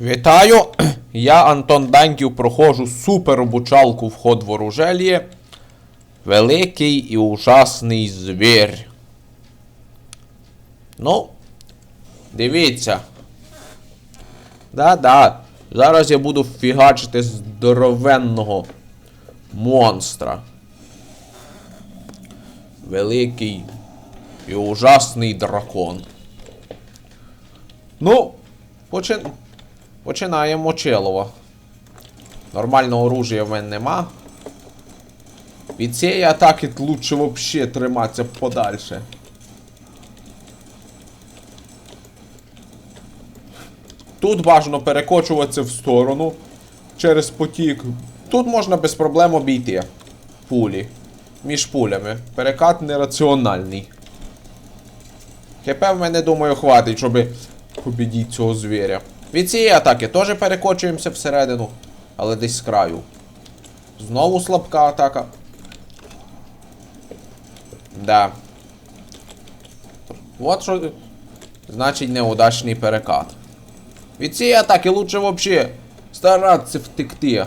Вітаю! Я Антон Даньків проходжу супер обучалку вход в оружельє. Великий і ужасний звір. Ну, дивіться. Да-да. Зараз я буду фігачити здоровенного монстра. Великий і ужасний дракон. Ну, почин... починаємо Челова. Нормального оружия в мене нема. Від цієї атаки лучше вообще триматися подальше. Тут бажано перекочуватися в сторону через потік. Тут можна без проблем обійти пулі. Між пулями. Перекат нераціональний. ХП в мене, думаю, хватить, щоб побідіть цього звіря. Від цієї атаки теж перекочуємося всередину, але десь з краю. Знову слабка атака. Да. От що. Значить неудачний перекат. Від цієї атаки лучше вообще старатися втекти.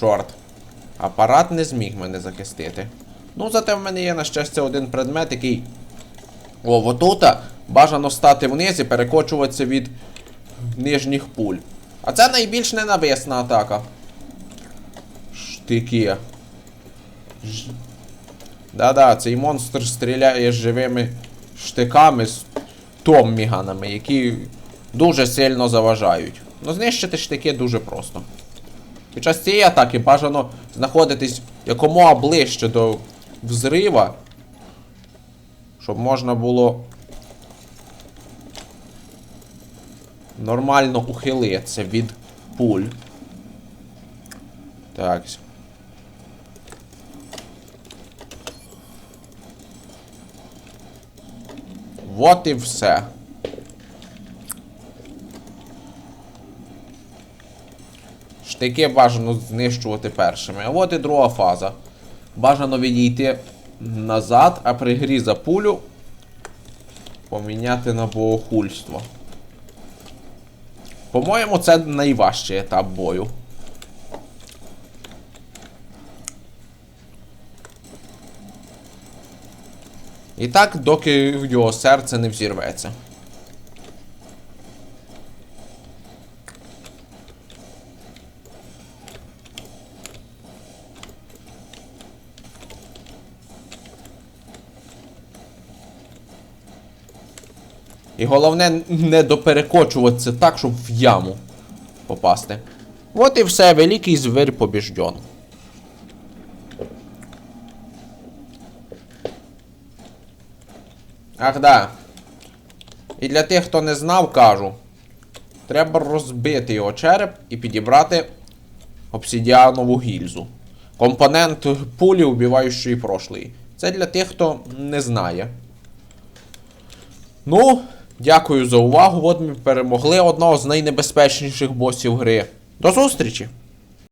Чорт. Апарат не зміг мене захистити. Ну, зате в мене є, на щастя, один предмет, який. О, отута бажано стати вниз і перекочуватися від нижніх пуль. А це найбільш ненависна атака. Штики. Да-да, цей монстр стріляє живими штиками з томміганами, які дуже сильно заважають. Ну, знищити штики дуже просто. Під час цієї атаки бажано знаходитись якомога ближче до взрива, щоб можна було нормально ухилитися від пуль. Так. Вот і все. Штики бажано знищувати першими. А от і друга фаза. Бажано відійти назад, а при грі за пулю поміняти на богохульство. По-моєму, це найважчий етап бою. І так, доки його серце не взірветься. І головне не доперекочуватися так, щоб в яму попасти. От і все, великий звір побіжден. Ах да. І для тих, хто не знав, кажу. Треба розбити його череп і підібрати обсидіанову гільзу. Компонент пулі, убиваючої прошлої. Це для тих, хто не знає. Ну, дякую за увагу. От ми перемогли одного з найнебезпечніших босів гри. До зустрічі!